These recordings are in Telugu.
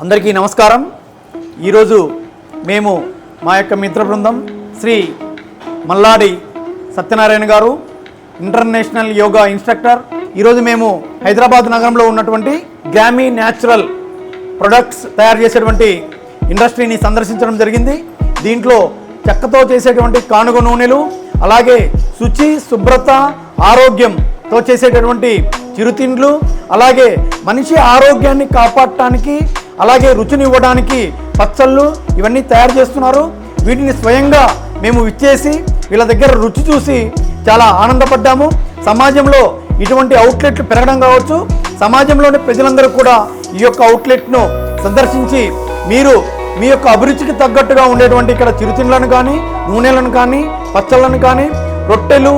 అందరికీ నమస్కారం. ఈరోజు మేము మా యొక్క మిత్ర బృందం శ్రీ మల్లాడి సత్యనారాయణ గారు ఇంటర్నేషనల్ యోగా ఇన్స్ట్రక్టర్. ఈరోజు మేము హైదరాబాద్ నగరంలో ఉన్నటువంటి గ్రామీ న్యాచురల్ ప్రొడక్ట్స్ తయారు చేసేటువంటి ఇండస్ట్రీని సందర్శించడం జరిగింది. దీంట్లో చెక్కతో చేసేటువంటి కానుగ నూనెలు అలాగే శుచి శుభ్రత ఆరోగ్యంతో చేసేటటువంటి చిరుతిండ్లు అలాగే మనిషి ఆరోగ్యాన్ని కాపాడటానికి అలాగే రుచిని ఇవ్వడానికి పచ్చళ్ళు ఇవన్నీ తయారు చేస్తున్నారు. వీటిని స్వయంగా మేము ఇచ్చేసి వీళ్ళ దగ్గర రుచి చూసి చాలా ఆనందపడ్డాము. సమాజంలో ఇటువంటి అవుట్లెట్లు పెరగడం కావచ్చు. సమాజంలోని ప్రజలందరూ కూడా ఈ యొక్క అవుట్లెట్ను సందర్శించి మీరు మీ యొక్క అభిరుచికి తగ్గట్టుగా ఉండేటువంటి ఇక్కడ చిరుతిండ్లను కానీ నూనెలను కానీ పచ్చళ్ళను కానీ రొట్టెలు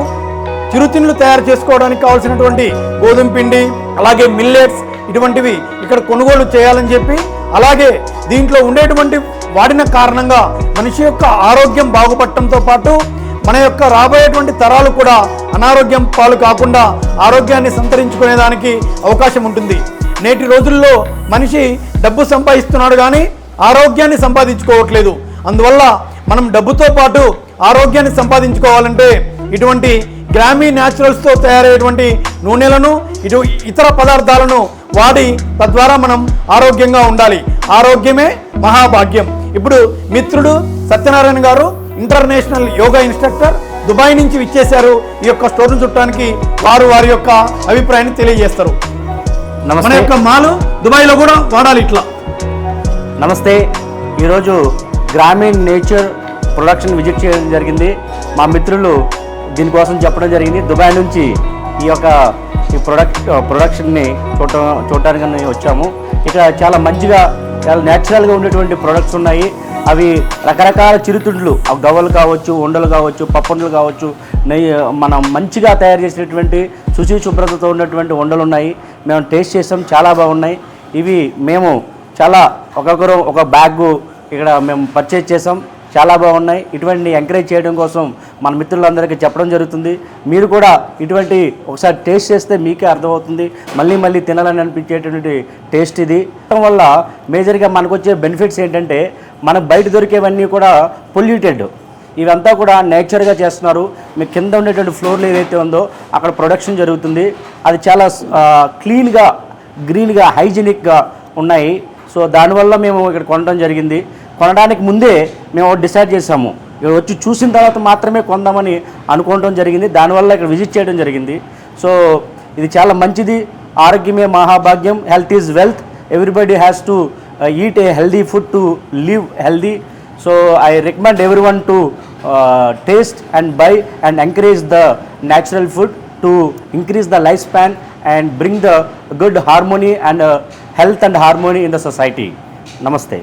చిరుతిండ్లు తయారు చేసుకోవడానికి కావాల్సినటువంటి గోధుమ పిండి అలాగే మిల్లెట్స్ ఇటువంటివి ఇక్కడ కొనుగోలు చేయాలని చెప్పి అలాగే దీంట్లో ఉండేటువంటి వాడిన కారణంగా మనిషి యొక్క ఆరోగ్యం బాగుపడటంతో పాటు మన యొక్క రాబోయేటువంటి తరాలు కూడా అనారోగ్యం పాలు కాకుండా ఆరోగ్యాన్ని సంతరించుకునేదానికి అవకాశం ఉంటుంది. నేటి రోజుల్లో మనిషి డబ్బు సంపాదిస్తున్నాడు కానీ ఆరోగ్యాన్ని సంపాదించుకోవట్లేదు. అందువల్ల మనం డబ్బుతో పాటు ఆరోగ్యాన్ని సంపాదించుకోవాలంటే ఇటువంటి గ్రామీ న్యాచురల్స్తో తయారయ్యేటువంటి నూనెలను ఇటు ఇతర పదార్థాలను వాడి తద్వారా మనం ఆరోగ్యంగా ఉండాలి. ఆరోగ్యమే మహాభాగ్యం. ఇప్పుడు మిత్రుడు సత్యనారాయణ గారు ఇంటర్నేషనల్ యోగా ఇన్స్ట్రక్టర్ దుబాయ్ నుంచి విచ్చేశారు. ఈ యొక్క స్టోర్ను చుట్టానికి వారు వారి యొక్క అభిప్రాయాన్ని తెలియజేస్తారు. మన యొక్క మాలు దుబాయ్లో కూడా వాడాలి ఇట్లా. నమస్తే. ఈరోజు గ్రామీణ్ నేచర్ ప్రొడక్షన్ విజిట్ చేయడం జరిగింది. మా మిత్రులు దీనికోసం చెప్పడం జరిగింది. దుబాయ్ నుంచి ఈ యొక్క ఈ ప్రొడక్ట్ ప్రొడక్షన్ని చూడటం చూడటానికి వచ్చాము. ఇక్కడ చాలా మంచిగా చాలా న్యాచురల్గా ఉండేటువంటి ప్రొడక్ట్స్ ఉన్నాయి. అవి రకరకాల చిరుతిండ్లు అవి గవ్వలు కావచ్చు ఉండలు కావచ్చు పప్పుండలు కావచ్చు నెయ్యి మనం మంచిగా తయారు చేసినటువంటి శుచి శుభ్రతతో ఉన్నటువంటి ఉండలు ఉన్నాయి. మేము టేస్ట్ చేసాం చాలా బాగున్నాయి. ఇవి మేము చాలా ఒక్కొక్కరు ఒక బ్యాగ్ ఇక్కడ మేము పర్చేజ్ చేసాం. చాలా బాగున్నాయి. ఇటువంటి ఎంకరేజ్ చేయడం కోసం మన మిత్రులందరికీ చెప్పడం జరుగుతుంది. మీరు కూడా ఇటువంటి ఒకసారి టేస్ట్ చేస్తే మీకే అర్థమవుతుంది. మళ్ళీ మళ్ళీ తినాలని అనిపించేటువంటి టేస్ట్ ఇది. దాని వల్ల మేజర్గా మనకు వచ్చే బెనిఫిట్స్ ఏంటంటే మనకు బయట దొరికేవన్నీ కూడా పొల్యూటెడ్. ఇవంతా కూడా నేచర్గా చేస్తున్నారు. మీ కింద ఉండేటువంటి ఫ్లోర్లు ఏదైతే ఉందో అక్కడ ప్రొడక్షన్ జరుగుతుంది. అది చాలా క్లీన్గా గ్రీన్గా హైజీనిక్గా ఉన్నాయి. సో దానివల్ల మేము ఇక్కడ కొనడం జరిగింది. కొనడానికి ముందే మేము డిసైడ్ చేసాము ఇక్కడ వచ్చి చూసిన తర్వాత మాత్రమే కొందామని అనుకోవడం జరిగింది. దానివల్ల ఇక్కడ విజిట్ చేయడం జరిగింది. సో ఇది చాలా మంచిది. ఆరోగ్యమే మహాభాగ్యం. Health is wealth. Everybody has to uh, eat a healthy food to live healthy. So I recommend every one to uh, taste and buy and encourage the natural food to increase the life span and bring the good harmony and uh, health and harmony in the society. నమస్తే.